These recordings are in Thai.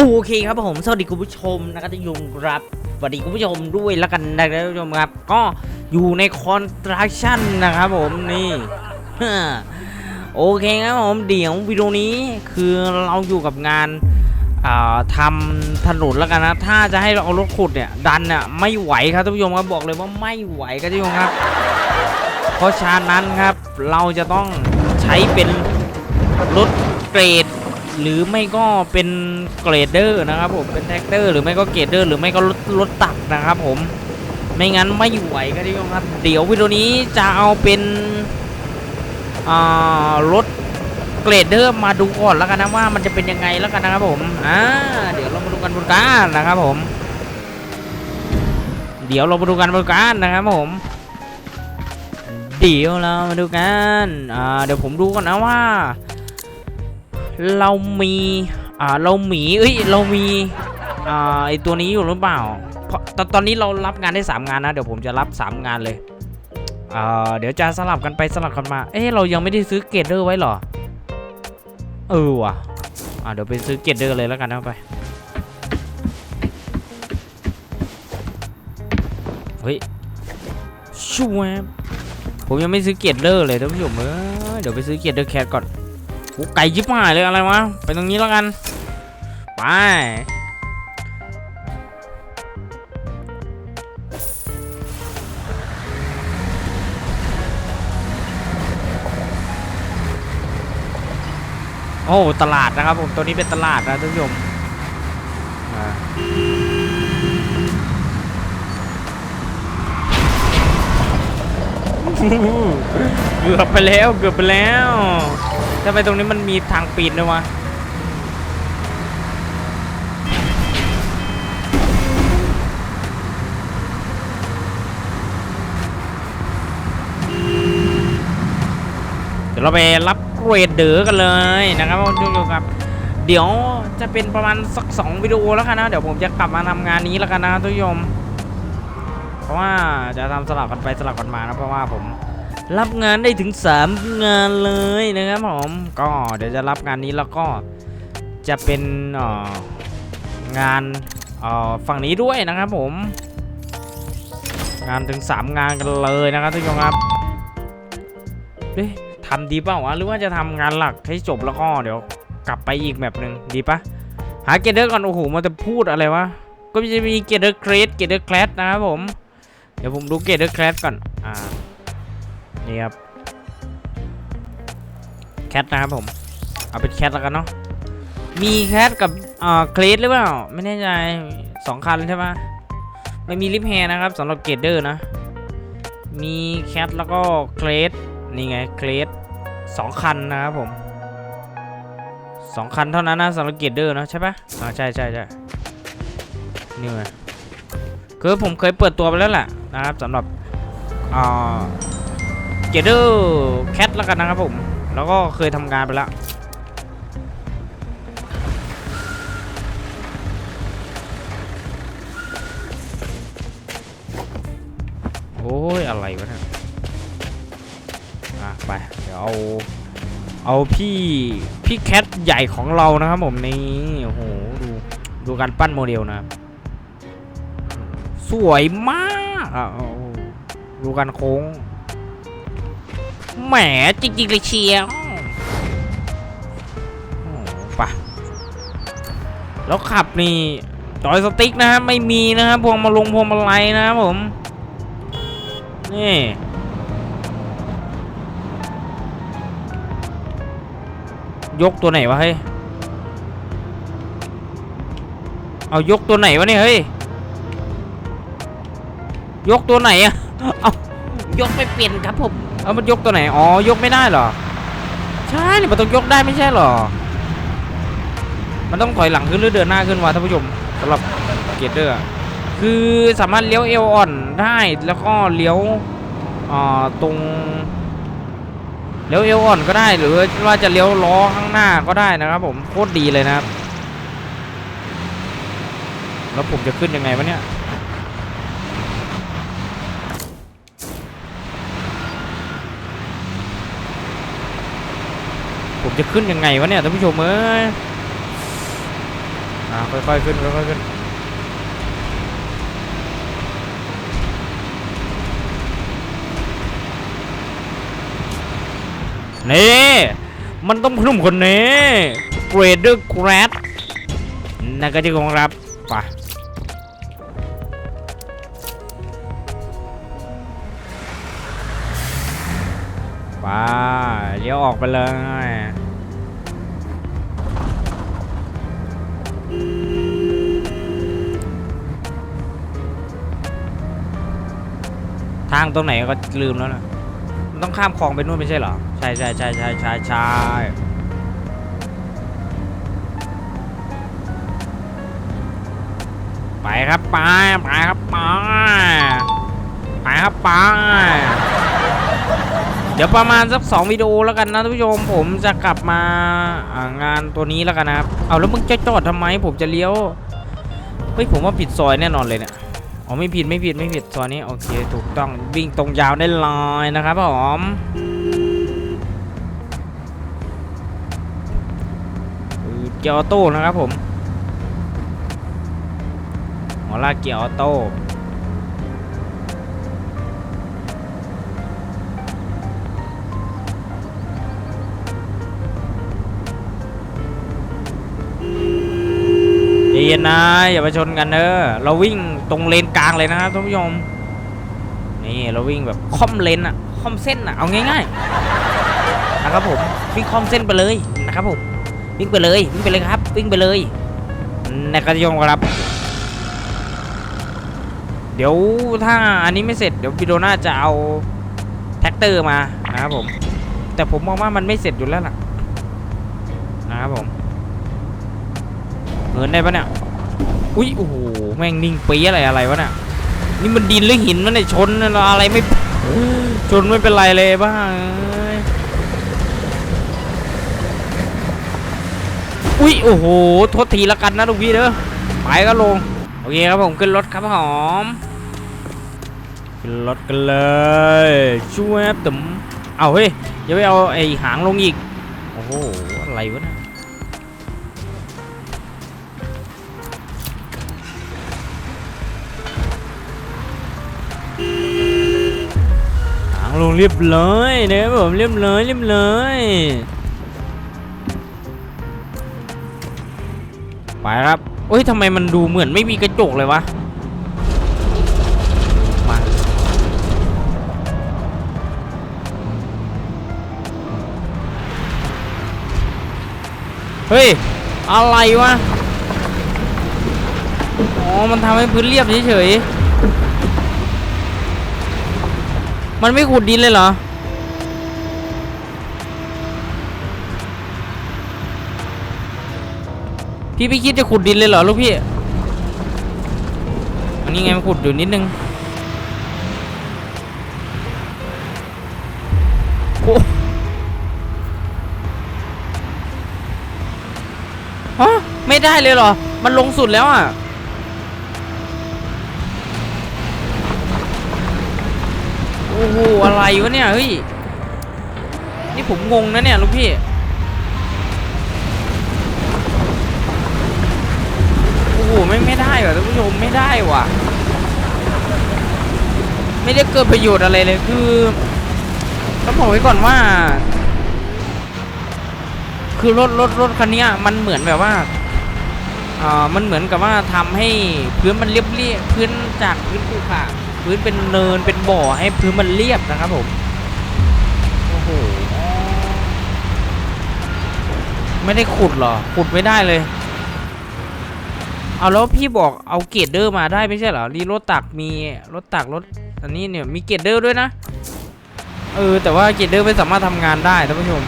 โอเคครับผมสวัสดีคุณผู้ชมนะครับท่านครับสวัสดีคุณผู้ชมด้วยแล้วกันนะครับท่านผู้ชมครับ ก็อยู่ในคอนสตรักชั่นนะครับผมนี่โอเคครับผมเดี๋ยววิดีโอนี้คือเราอยู่กับงานทำถนนแล้วกันนะ ถ้าจะให้เราเอารถขุดเนี่ยดันเนี่ยไม่ไหวครับท่านผู้ชมครับบอกเลยว่าไม่ไหวครับท่านผู้ชมครับ เพราะฉะนั้นครับเราจะต้องใช้เป็นรถเกรด หรือไม่ก็เป็นเกรดเดอร์นะครับผมเป็นแท็กเตอร์หรือไม่ก็เกรดเดอร์หรือไม่ก็รถรถตักนะครับผมไม่งั้นไม่ไหวครับท่านผู้ครับ เดี๋ยววิดีโอนี้จะเอาเป็นรถเกรดเดอร์มาดูก่อนแล้วกันนะว่ามันจะเป็นยังไงแล้วกันนะครับผมอ่าเดี๋ยวเรามาดูกันบนการนะครับผม เดี๋ยวเรามาดูกันบนการนะครับผมเดี๋ยวเรามาดูกันอ่าเดี๋ยวผมดูก่อนนะว่า เรามีอ่าเราหมีเอ้ยเรามีอ่าไอตัวนี้อยู่หรือเปล่าเพราะตอนตอนนี้เรารับงานได้ 3 งานนะเดี๋ยวผมจะรับ 3 งานเลยอ่าเดี๋ยวจะสลับกันไปสลับกันมาเอ๊ะเรายังไม่ได้ซื้อเกตเดอร์ไว้หรอเออว่ะอ่าเดี๋ยวไปซื้อเกตเดอร์เลยแล้วกันนะไปเฮ้ยชูแวผมยังไม่ซื้อเกตเดอร์เลยท่านผู้ชมเออเดี๋ยวไปซื้อเกตเดอร์แคทก่อน โอ้ไก่ยิบหายเลยอะไรวะ ไปตรงนี้แล้วกัน ไป โอ้ตลาดนะครับผม ตัวนี้เป็นตลาดนะท่านผู้ชมเกือบไปแล้ว เกือบไปแล้ว ทำไมตรงนี้มันมีทางปีนด้วยวะเดี๋ยวเราไปรับเกรดเดอกันเลยนะครับทุกคนครับ เดี๋ยวจะเป็นประมาณสักสองวิดีโอแล้วกันนะ เดี๋ยวผมจะกลับมาทำงานนี้แล้วกันนะทุกผู้ชมเพราะว่าจะทำสลับกันไปสลับกันมานะเพราะว่าผม รับงานได้ถึง 3 งานเลยนะครับผมก็เดี๋ยวจะรับงานนี้แล้วก็จะเป็นงานฝั่งนี้ด้วยนะครับผม งานถึง 3 งานกันเลยนะครับทุกคนครับเอ๊ะทำดีเปล่าวะหรือว่าจะทำงานหลักให้จบแล้วก็เดี๋ยวกลับไปอีกแบบหนึ่งดีปะหาเกเดอร์ก่อนโอ้โหมันจะพูดอะไรวะก็จะมีเกเดอร์เครสเกเดอร์แคลสนะครับผมเดี๋ยวผมดูเกเดอร์แคลสก่อนอ่า นี่ครับแคทนะครับผม เอาเป็นแคทแล้วกันเนาะมีแคทกับอ่าเคลสหรือเปล่า ไม่แน่ใจสองคันใช่ปะไม่มีลิฟแฮร์นะครับสำหรับเกรดเดอร์นะ มีแคทแล้วก็เคลสนี่ไงเคลสสองคันนะครับผมสองคันเท่านั้นนะสำหรับเกรดเดอร์นะใช่ปะอ่าใช่ใช่ใช่นี่ไงคือผมเคยเปิดตัวไปแล้วแหละนะครับสำหรับอ่า เกเดอร์แคทแล้วกันนะครับผม แล้วก็เคยทำงานไปแล้วโอ้ยอะไรวะเนี่ยอะไป เดี๋ยวเอาเอาพี่พี่แคทใหญ่ของเรานะครับผมนี่โอ้โหดูดูการปั้นโมเดลนะสวยมากอะดูการโค้ง แหมจริงๆเลยเชียวปะแล้วขับนี่จอยสติ๊กนะครับไม่มีนะครับพวงมาลงพวงมาลัยนะครับผม นี่ยกตัวไหนวะเฮ้ย เอายกตัวไหนวะเนี่ยเฮ้ย ยกตัวไหนอะเอายกไม่เปลี่ยนครับผม เอามันยกตัวไหน อ๋อ ยกไม่ได้เหรอ ใช่นี่มันต้องยกได้ไม่ใช่เหรอ มันต้องถอยหลังขึ้นหรือเดินหน้าขึ้นวะท่านผู้ชมสำหรับเกียร์เดอร์ คือสามารถเลี้ยวเอวอ่อนได้ แล้วก็เลี้ยวตรงเลี้ยวเอวอ่อนก็ได้ หรือว่าจะเลี้ยวล้อข้างหน้าก็ได้นะครับ ผม โคตรดีเลยนะครับ แล้วผมจะขึ้นยังไงวะเนี่ย ผมจะขึ้นยังไงวะเนี่ยท่านผู้ชมเอ้ยอ่าค่อยๆขึ้นค่อยๆขึ้นนี่มันต้องพนุ่มคนนี้เกรดเดอร์แกรดนั่นก็ที่ของรับไป ไปเลี้ยวออกไปเลยทางตรงไหนก็ลืมแล้วนะมันต้องข้ามคลองไปนู่นไม่ใช่เหรอ ใช่ใช่ใช่ใช่ใช่ใช่ไปครับไปไปครับไปไปครับไป เดี๋ยวประมาณสักสองวิดีโอแล้วกันนะท่านผู้ชมผมจะกลับมางานตัวนี้แล้วกันนะครับเอาแล้วมึงจะจอดทำไมผมจะเลี้ยวเฮ้ยผมว่าผิดซอยแน่นอนเลยเนี่ยอ๋อไม่ผิดไม่ผิดไม่ผิดซอยนี้โอเค ถูกต้องวิ่งตรงยาวได้เลยนะครับผมเออเกียร์ออโต้นะครับผมหมอลากเกียร์ออโต้ ย็นนะ อย่าไปชนกันเด้อเราวิ่งตรงเลนกลางเลยนะครับท่านผู้ชมนี่เราวิ่งแบบค่อมเลนอะค่อมเส้นอะเอาง่ายๆนะครับผมวิ่งค่อมเส้นไปเลยนะครับผมวิ่งไปเลยวิ่งไปเลยครับ วิ่งไปเลยนะครับท่านผู้ชมครับ เดี๋ยวถ้าอันนี้ไม่เสร็จเดี๋ยววิดีโอหน้าจะเอาแท็กเตอร์มานะครับผม แต่ผมมองว่ามันไม่เสร็จอยู่แล้วล่ะนะครับผม หินได้ปะเนี่ย อุ้ยโอ้โห แม่งนิ่งปีอะไรอะไรวะเนี่ย นี่มันดินหรือหินวะเนี่ยชนอะไรไม่ ชนไม่เป็นไรเลยบ้าอุ้ยโอ้โห โทษทีละกันนะลูกพี่เด้อ ไปก็ลง โอเคครับผมขึ้นรถครับหอม ขึ้นรถกันเลยช่วยตึมเอาเฮ้ยอย่าไปเอาไอ้หางลงอีก โอ้โห อะไรวะเนี่ย ลงเรียบร้อยนะครับผมเรียบร้อยเรียบร้อยไปครับโอ้ยทำไมมันดูเหมือนไม่มีกระจกเลยวะมาเฮ้ยอะไรวะอ๋อมันทำให้พื้นเรียบเฉยๆ มันไม่ขุดดินเลยเหรอ พี่ไม่คิดจะขุดดินเลยเหรอลูกพี่ อันนี้ไงมันขุดอยู่นิดนึง โอ้ฮะไม่ได้เลยเหรอ มันลงสุดแล้วอะ โอ้โหอะไรวะเนี่ยเฮ้ยนี่ผมงงนะเนี่ยลูกพี่โอ้โหไม่ไม่ได้ว่ะท่านผู้ชมไม่ได้ว่ะ ไม่ได้เกิดประโยชน์อะไรเลยคือต้องบอกไว้ก่อนว่า คือรถรถรถคันนี้มันเหมือนแบบว่าอ่ามันเหมือนกับว่าทำให้พื้นมันเรียบเรียบพื้นจากพื้นภูเขา พื้นเป็นเนินเป็นบ่อให้พื้นมันเรียบนะครับผมโอ้โหไม่ได้ขุดเหรอขุดไม่ได้เลย เอาแล้วพี่บอกเอาเกรดเดอร์มาได้ไม่ใช่เหรอรีรถตักมีรถตักรถอันนี้เนี่ยมีเกรดเดอร์ด้วยนะเออแต่ว่าเกรดเดอร์ไม่สามารถทำงานได้ท่านผู้ชม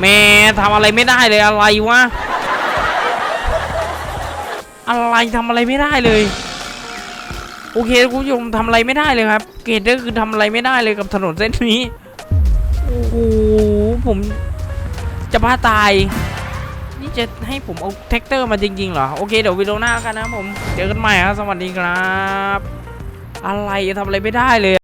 แม่ทำอะไรไม่ได้เลยอะไรวะ อะไรทำอะไรไม่ได้เลย โอเคคุณผู้ชมทำอะไรไม่ได้เลยครับ เกตก็คือทำอะไรไม่ได้เลยกับถนนเส้นนี้ โอ้โหผมจะบ้าตาย นี่จะให้ผมเอาแท็กเตอร์มาจริงๆเหรอ โอเคเดี๋ยววิดีโอหน้ากันนะผม เจอกันใหม่ครับ สวัสดีครับ อะไรทำอะไรไม่ได้เลย